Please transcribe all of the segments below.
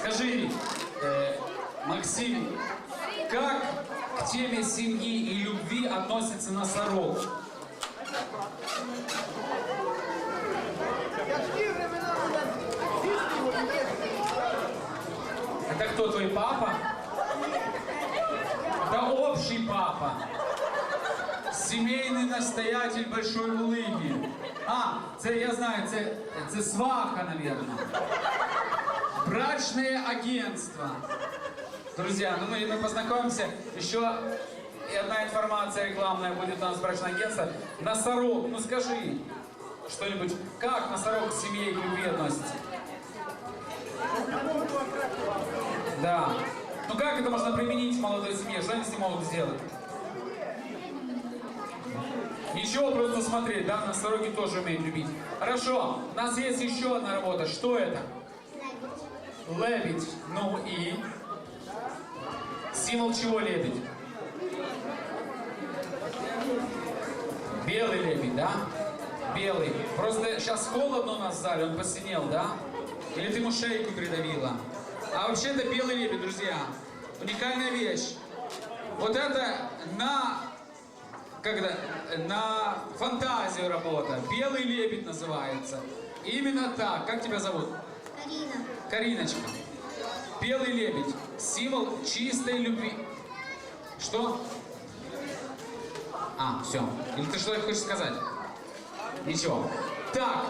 Скажи, э, Максим, как к теме семьи и любви относится носорог? Я в ті времена мене з'їсти його і їсти. Это кто, твой папа? Это общий папа. Семейный настоятель Большой Луги. А, це я знаю, це, це сваха, наверное. Брачное агентство. Друзья, ну мы, мы познакомимся. Еще и одна информация рекламная будет у нас брачное агентство. Носорог, ну скажи что-нибудь. Как носорог к семье и к любви относится? Да. Ну как это можно применить в молодой семье? Что они с ним могут сделать? Ничего, просто смотреть, да? Носороги тоже умеют любить. Хорошо, у нас есть еще одна работа. Что это? Лебедь. Ну и? Символ чего лебедь? Белый лебедь, да? Белый. Просто сейчас холодно у нас в зале, он посинел, да? Или ты ему шейку придавила? А вообще это белый лебедь, друзья. Уникальная вещь. Вот это на когда на фантазию работа. Белый лебедь называется. Именно так. Как тебя зовут? Кариночка. Белый лебедь. Символ чистой любви. Что? А, все. Или ты что хочешь сказать? Ничего. Так,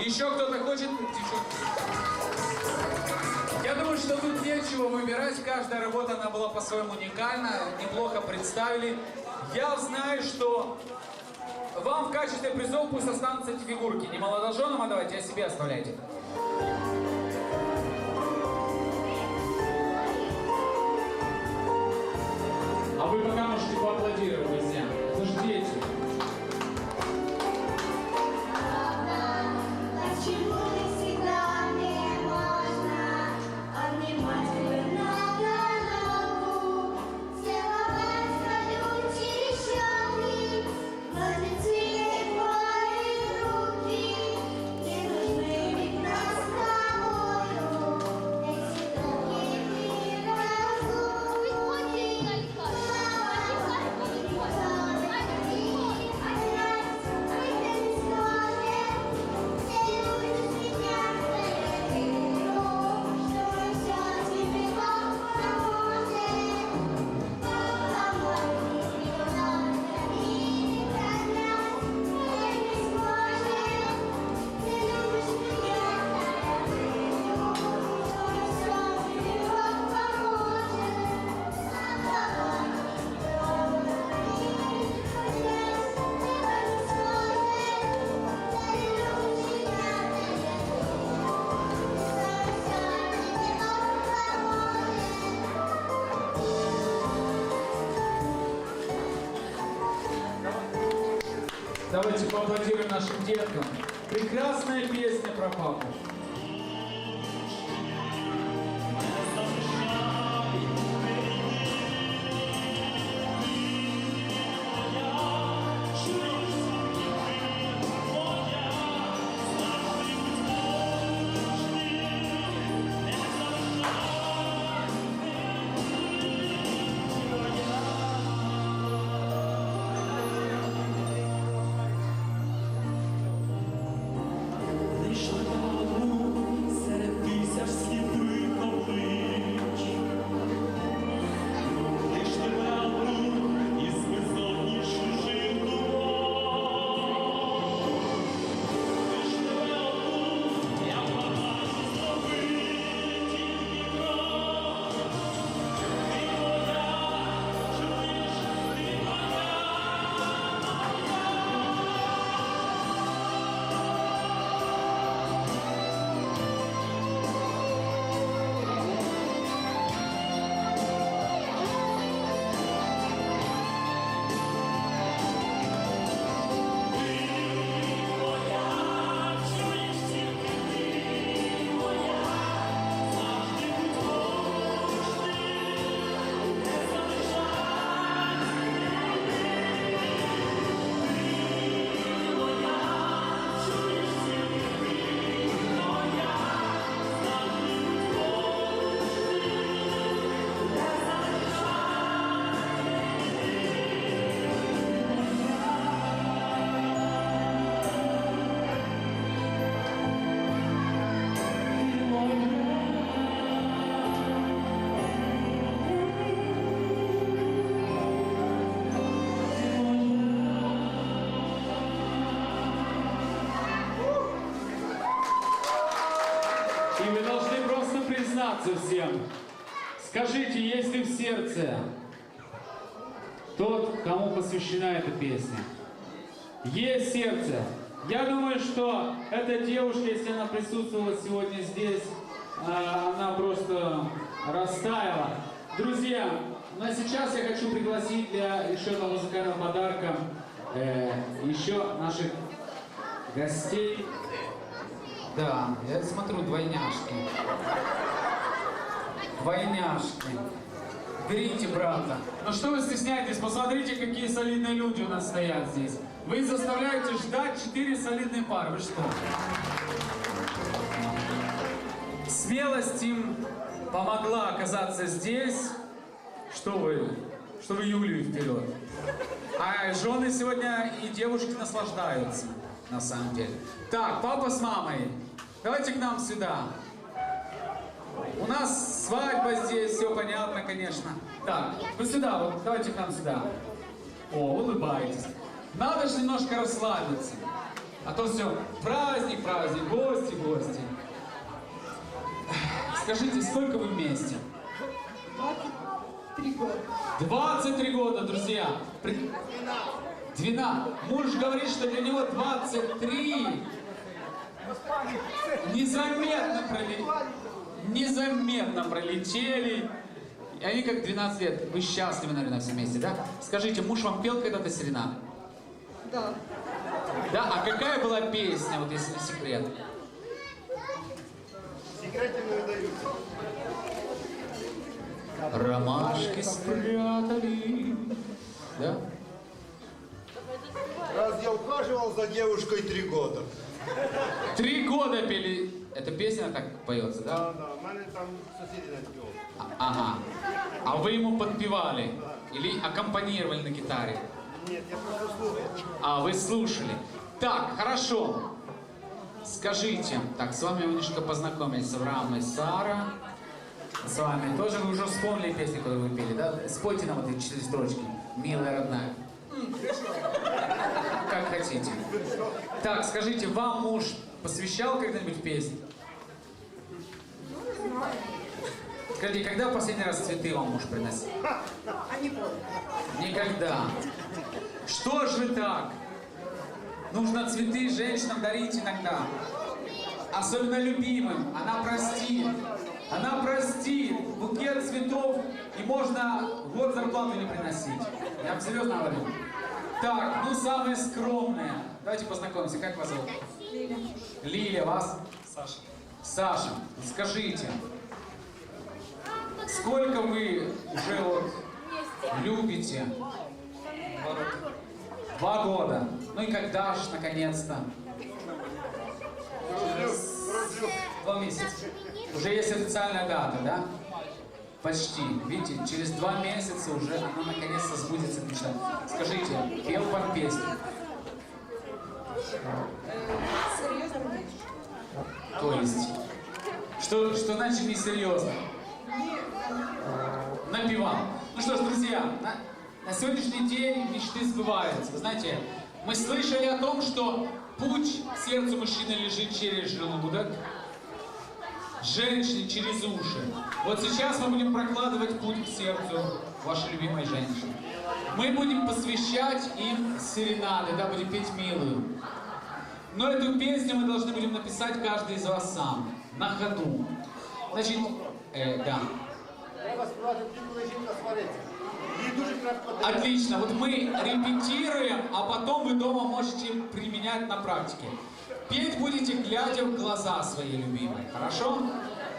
еще кто-то хочет? Я думаю, что тут нечего выбирать. Каждая работа, она была по-своему уникальна. Неплохо представили. Я знаю, что вам в качестве призов пусть останутся эти фигурки. Не молодоженам отдавайте, а себе оставляйте. Давайте поаплодируем нашим деткам. Прекрасная песня про папу. Признаться всем. Скажите, есть ли в сердце тот, кому посвящена эта песня? Есть сердце. Я думаю, что эта девушка, если она присутствовала сегодня здесь, а, она просто растаяла. Друзья, ну а сейчас я хочу пригласить для еще одного музыкального подарка э, еще наших гостей. Да, я смотрю, двойняшки. Двойняшки. Берите брата. Ну что вы стесняетесь? Посмотрите, какие солидные люди у нас стоят здесь. Вы заставляете ждать четыре солидные пары. Вы что? Смелость им помогла оказаться здесь. Что вы? Что вы Юлию вперед? А жены сегодня и девушки наслаждаются, на самом деле. Так, папа с мамой, давайте к нам сюда. У нас свадьба здесь, все понятно, конечно. Так, вы сюда, вот давайте к нам сюда. О, улыбаетесь. Надо же немножко расслабиться. А то все, праздник, праздник, гости, гости. Скажите, сколько вы вместе? 23 года. 23 года, друзья. При- 12. Муж говорит, что для него 23 незаметно пролетели. Незаметно пролетели. И они как 12 лет. Вы счастливы, наверное, все вместе, да? Скажите, муж вам пел когда-то серенады? Да. Да? А какая была песня, вот если не секрет? Секреты не. Ромашки спрятали. Да? Раз я ухаживал за девушкой три года. Три года пели. Эта песня так поется, да? Да, да, в мене там сусіди наспівали. А- Ага. А вы ему подпевали? Или аккомпанировали на гитаре? Ні, я просто слухав. А, вы слушали. Так, хорошо. Скажите, так, с вами мы немножко познакомились. Авраам и Сара. С вами тоже вы уже вспомнили песню, которую вы пели, да? Спойте нам вот эти четыре строчки. Милая родная. Как хотите. Так, скажите, вам муж посвящал когда-нибудь песню? Скажите, когда последний раз цветы вам муж приносил? Никогда. Что же вы так? Нужно цветы женщинам дарить иногда. Особенно любимым. Она простит. Она простит. Букет цветов и можно год зарплату не приносить. Я вам серьезно говорю. Так, ну самые скромные. Давайте познакомимся. Как вас зовут? Лилия. Лилия, вас? Саша. Саша, скажите, сколько вы уже вот любите Два года. Ну и когда же, наконец-то? Два месяца. Уже есть официальная дата, да? Почти. Видите, через два месяца уже она наконец-то сбудется мечта. Скажите, пел вам песню? Серьезно. То есть? Что, что значит несерьезно? Напевал. Ну что ж, друзья, на, на сегодняшний день мечты сбываются. Вы знаете, мы слышали о том, что путь к сердцу мужчины лежит через желудок, женщины через уши. Вот сейчас мы будем прокладывать путь к сердцу вашей любимой женщины. Мы будем посвящать им серенады, да, будем петь милую. Но эту песню мы должны будем написать каждый из вас сам, на ходу. Значит, э, да. Треба співати тільки коли Отлично. Вот мы репетируем, а потом вы дома можете применять на практике. Петь будете, глядя в глаза своей любимой. Хорошо?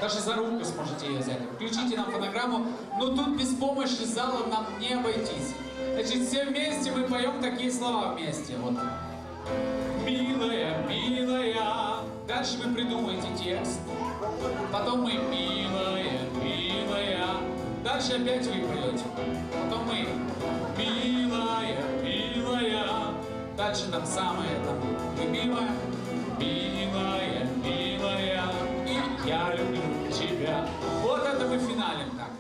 Даже за руку сможете ее взять. Включите нам фонограмму. Но тут без помощи зала нам не обойтись. Значит, все вместе мы поем такие слова вместе. Вот. Милая, милая. Дальше вы придумаете текст. Потом мы милая. Дальше опять вы поете. Потом мы милая, милая. Дальше там самое там любимое. Милая, милая. И я люблю тебя. Вот это мы финалем так.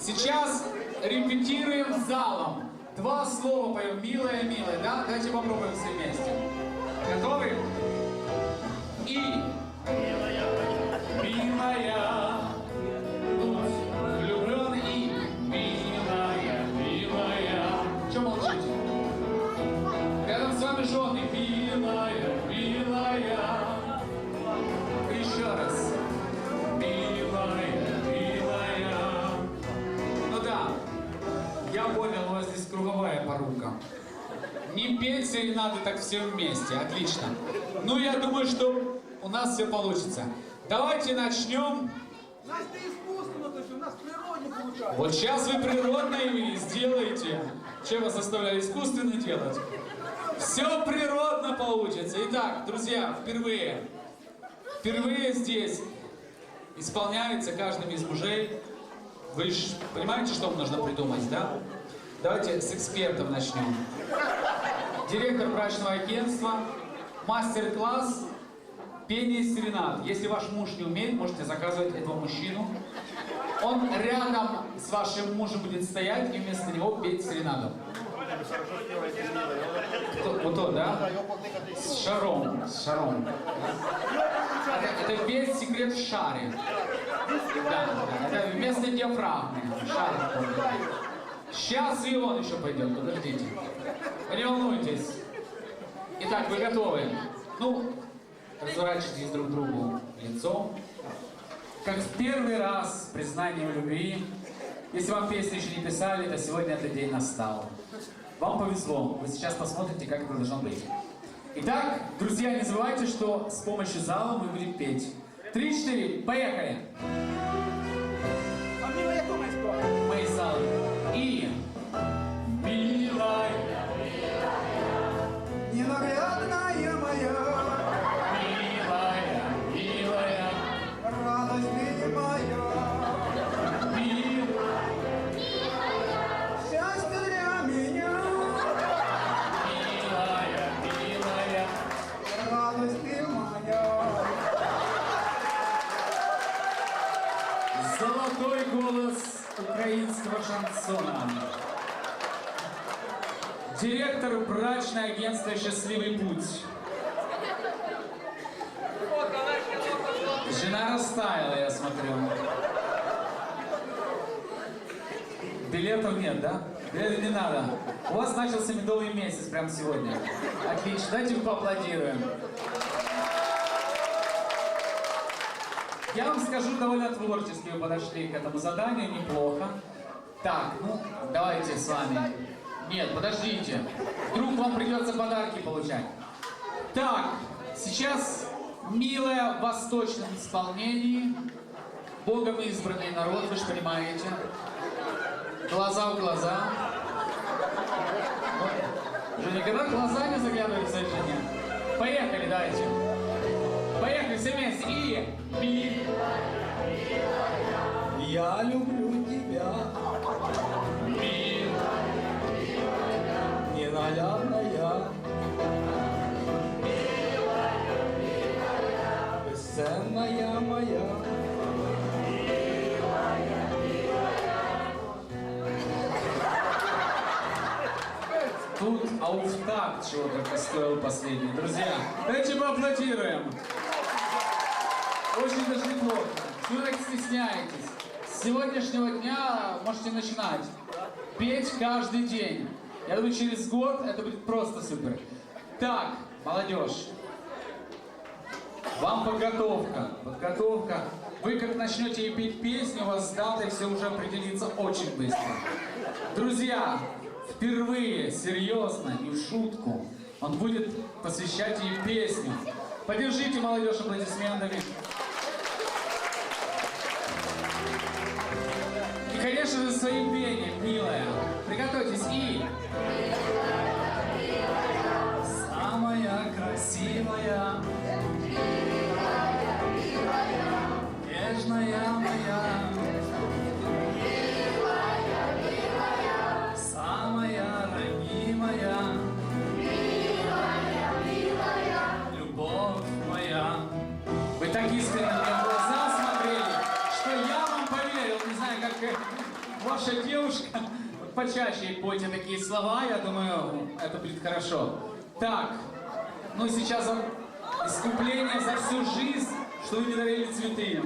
Сейчас репетируем залом. Два слова поем. Милая, милая. Да? Давайте попробуем все вместе. Готовы? И... Милая, петь серенады так все вместе. Отлично. Ну, я думаю, что у нас все получится. Давайте начнем. Настя искусственно, то есть у нас в природе получается. Вот сейчас вы природно и сделаете. Чем вас заставляли искусственно делать? Все природно получится. Итак, друзья, впервые, впервые здесь исполняется каждым из мужей. Вы ж понимаете, что вам нужно придумать, да? Давайте с экспертов начнем. Директор брачного агентства, мастер-класс, пение серенад. Если ваш муж не умеет, можете заказывать этого мужчину. Он рядом с вашим мужем будет стоять и вместо него петь серенаду. Кто- Вот тот, да? С шаром, с шаром. Это, весь секрет в шаре. Да, это вместо диафрагмы. Шар. Сейчас и он еще пойдет, подождите. Не волнуйтесь. Итак, вы готовы? Ну, разворачивайтесь друг другу лицом. Как в первый раз признание в любви. Если вам песню еще не писали, то сегодня этот день настал. Вам повезло. Вы сейчас посмотрите, как это должно быть. Итак, друзья, не забывайте, что с помощью зала мы будем петь. Три-четыре, поехали! А Директор брачное агентство «Счастливый путь». Жена растаяла, я смотрю. Билетов нет, да? Билетов не надо. У вас начался медовый месяц прямо сегодня. Отлично, давайте поаплодируем. Я вам скажу, довольно творчески вы подошли к этому заданию, неплохо. Так, ну, давайте с вами. Нет, подождите. Вдруг вам придется подарки получать. Так, сейчас милое в восточном исполнении. Богом избранный народ, вы же понимаете. Глаза в глаза. Женя, когда в глаза не заглядывали жене? Поехали, давайте. Поехали все вместе. И... Я люблю ненаглядная, бесценная моя. Тут ауфтакт чего только стоил последний. Друзья, давайте поаплодируем. Очень даже неплохо. Вы так стесняетесь? Сегодняшнего дня можете начинать. Петь каждый день. Я думаю, через год это будет просто супер. Так, молодежь. Вам подготовка. Подготовка. Вы как начнете петь песню, у вас с датой все уже определится очень быстро. Друзья, впервые, серьезно и в шутку, он будет посвящать ей песню. Поддержите молодежь аплодисментами. Своим пением, милая. Приготовьтесь и... Самая красивая, Почаще пойте такие слова, я думаю, это будет хорошо. Так, ну сейчас вам искупление за всю жизнь, что вы не дарили цветы.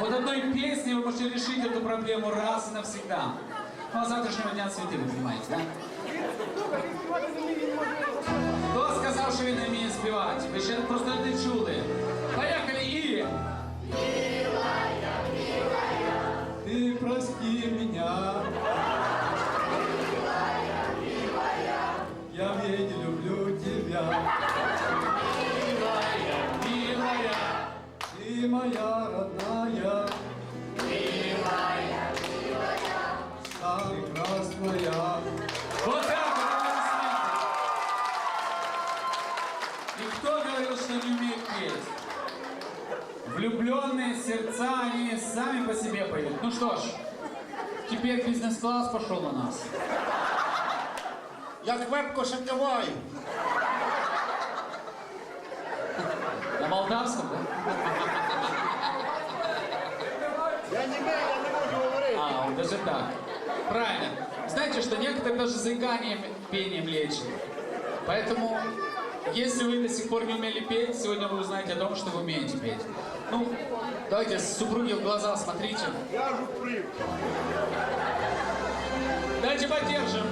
Вот одной песней вы можете решить эту проблему раз и навсегда. Ну, а с завтрашнего дня цветы, вы понимаете, да? Хто сказав, що він не вміє співати? Ви ще просто не чули. Поїхали і... Ты прости меня. Я ведь Моя родная, самая красная. Вот так. И кто говорил, что не умеет петь? Влюбленные сердца, они сами по себе поют. Ну что ж, теперь бизнес-класс пошел у нас. Я крепко шативаю. На молдавском, да? Я не вмію, я не можу говорити. А, вот даже так. Правильно. Знаете, что некоторые даже заиканием пением лечат. Поэтому, если вы до сих пор не умели петь, сегодня вы узнаете о том, что вы умеете петь. Ну, давайте супруги в глаза смотрите. Давайте поддержим.